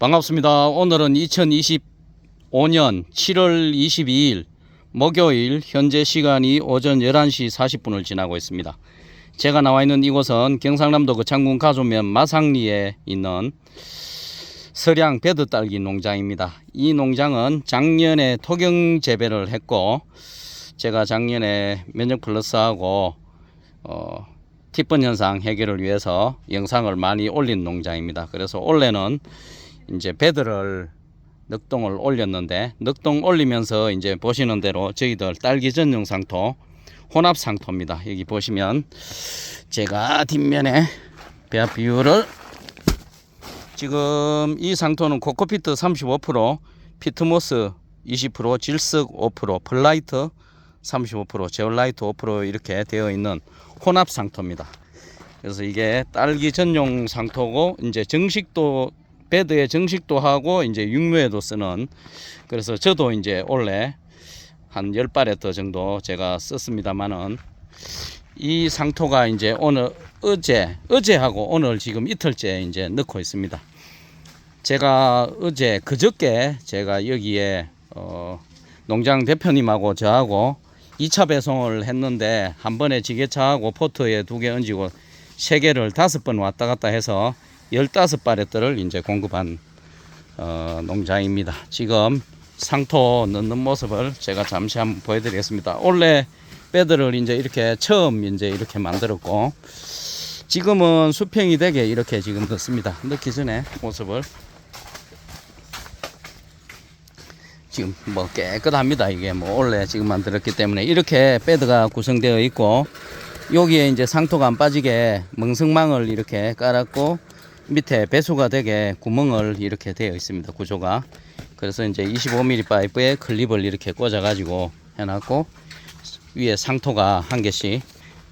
반갑습니다. 오늘은 2025년 7월 22일 목요일 현재 시간이 오전 11시 40분을 지나고 있습니다. 제가 나와 있는 이곳은 경상남도 거창군 가조면 마상리에 있는 서량 베드 딸기 농장입니다. 이 농장은 작년에 토경 재배를 했고 제가 작년에 면역 플러스하고 어, 티번 현상 해결을 위해서 영상을 많이 올린 농장입니다. 그래서 올해는 이제 배들을 늑동을 올렸는데 늑동 올리면서 이제 보시는 대로 저희들 딸기 전용 상토 혼합 상토입니다. 여기 보시면 제가 뒷면에 배합 비율을 지금 이 상토는 코코피트 35%, 피트모스 20%, 질석 5%, 플라이트 35%, 제올라이트 5% 이렇게 되어 있는 혼합 상토입니다. 그래서 이게 딸기 전용 상토고 이제 정식도 베드에 정식도 하고 이제 육묘에도 쓰는 그래서 저도 이제 원래 한 10발에 정도 제가 썼습니다만은 이 상토가 이제 오늘 어제 어제하고 오늘 지금 이틀째 이제 넣고 있습니다. 제가 어제 그저께 제가 여기에 어 농장 대표님하고 저하고 2차 배송을 했는데 한 번에 지게차하고 포트에 두 개 얹고 세 개를 다섯 번 왔다 갔다 해서 15바레트를 이제 공급한 어, 농장입니다. 지금 상토 넣는 모습을 제가 잠시 한번 보여드리겠습니다. 원래 배들을 이제 이렇게 처음 이제 이렇게 만들었고 지금은 수평이 되게 이렇게 지금 넣습니다. 넣기 전에 모습을 지금 뭐 깨끗합니다. 이게 뭐 원래 지금 만들었기 때문에 이렇게 배드가 구성되어 있고 여기에 이제 상토가 안 빠지게 멍석망을 이렇게 깔았고 밑에 배수가 되게 구멍을 이렇게 되어 있습니다. 구조가. 그래서 이제 25mm 파이프에 클립을 이렇게 꽂아 가지고 해놨고 위에 상토가 한 개씩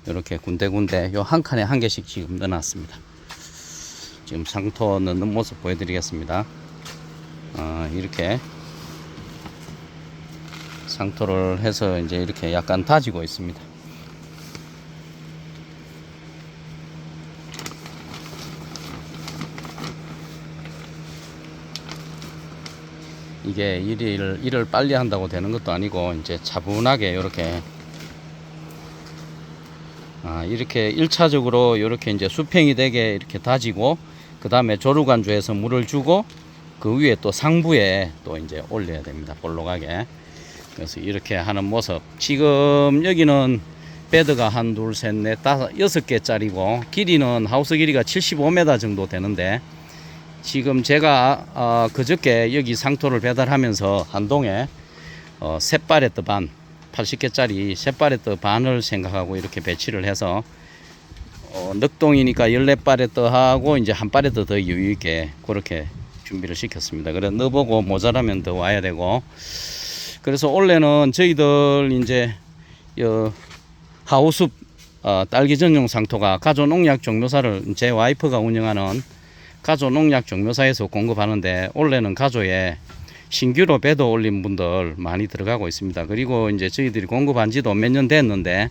이렇게 군데군데 요 한 칸에 한 개씩 지금 넣어놨습니다. 지금 상토 넣는 모습 보여드리겠습니다. 어, 이렇게 상토를 해서 이제 이렇게 약간 다지고 있습니다. 이게 일을 일을 빨리 한다고 되는 것도 아니고 이제 차분하게 이렇게 아 이렇게 1차적으로 이렇게 이제 수평이 되게 이렇게 다지고 그 다음에 조루간주에서 물을 주고 그 위에 또 상부에 또 이제 올려야 됩니다 볼록하게. 그래서 이렇게 하는 모습. 지금 여기는 베드가 한 둘 셋 넷 다섯 여섯 개짜리고 길이는 하우스 길이가 75m 정도 되는데 지금 제가 어, 그저께 여기 상토를 배달하면서 한동에 어, 세 파레트 반 80개짜리 세 파레트 반을 생각하고 이렇게 배치를 해서 어, 늑동이니까 14파레트 하고 이제 한 파레트 더 여유 있게 그렇게 준비를 시켰습니다. 그래 넣어보고 모자라면 더 와야 되고 그래서 원래는 저희들 이제 여 하우스 어, 딸기 전용 상토가 가조 농약 종묘사를 제 와이프가 운영하는 가조 농약 종묘사에서 공급하는데 원래는 가조에 신규로 배도 올린 분들 많이 들어가고 있습니다. 그리고 이제 저희들이 공급한 지도 몇 년 됐는데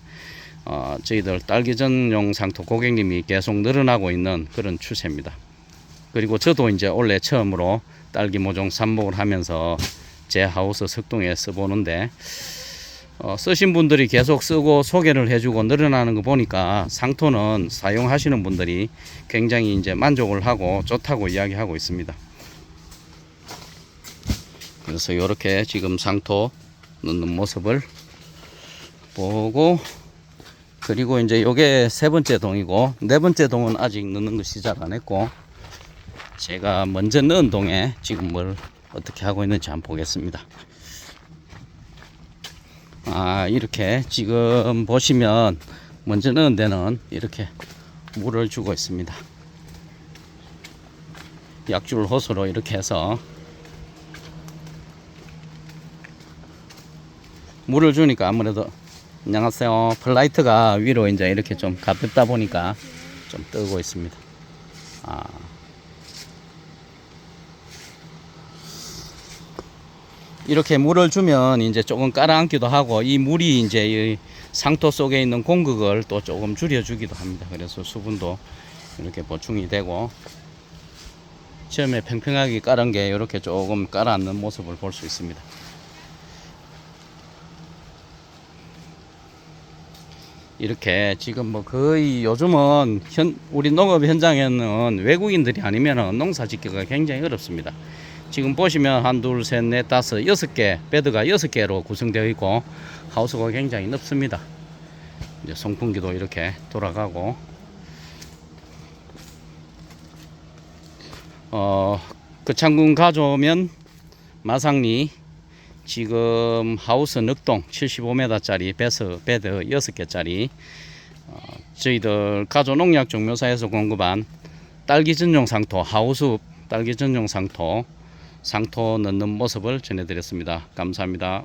어, 저희들 딸기 전용 상토 고객님이 계속 늘어나고 있는 그런 추세입니다. 그리고 저도 이제 원래 처음으로 딸기 모종 삽목을 하면서 제 하우스 석동에 써보는데 어, 쓰신 분들이 계속 쓰고 소개를 해주고 늘어나는 거 보니까 상토는 사용하시는 분들이 굉장히 이제 만족을 하고 좋다고 이야기하고 있습니다. 그래서 이렇게 지금 상토 넣는 모습을 보고 그리고 이제 요게 세 번째 동이고 네 번째 동은 아직 넣는 거 시작 안 했고 제가 먼저 넣은 동에 지금 뭘 어떻게 하고 있는지 한번 보겠습니다. 아 이렇게 지금 보시면 먼저 넣은 데는 이렇게 물을 주고 있습니다. 약줄 호스로 이렇게 해서 물을 주니까 아무래도 안녕하세요. 플라이트가 위로 이제 이렇게 좀 가볍다 보니까 좀 뜨고 있습니다. 아 이렇게 물을 주면 이제 조금 깔아앉기도 하고 이 물이 이제 이 상토 속에 있는 공극을 또 조금 줄여주기도 합니다. 그래서 수분도 이렇게 보충이 되고 처음에 평평하게 깔은 게 이렇게 조금 깔아앉는 모습을 볼 수 있습니다. 이렇게 지금 뭐 거의 요즘은 현, 우리 농업 현장에는 외국인들이 아니면 농사 짓기가 굉장히 어렵습니다. 지금 보시면 한, 둘, 셋, 넷, 다섯, 여섯 개, 베드가 여섯 개로 구성되어 있고 하우스가 굉장히 넓습니다. 이제 송풍기도 이렇게 돌아가고 어, 그 창군 가져오면 마상리 지금 하우스 늑동 75m짜리 베스 베드 6개짜리 어, 저희들 가조 농약 종묘사에서 공급한 딸기 전용 상토 하우스 딸기 전용 상토 상토 넣는 모습을 전해드렸습니다. 감사합니다.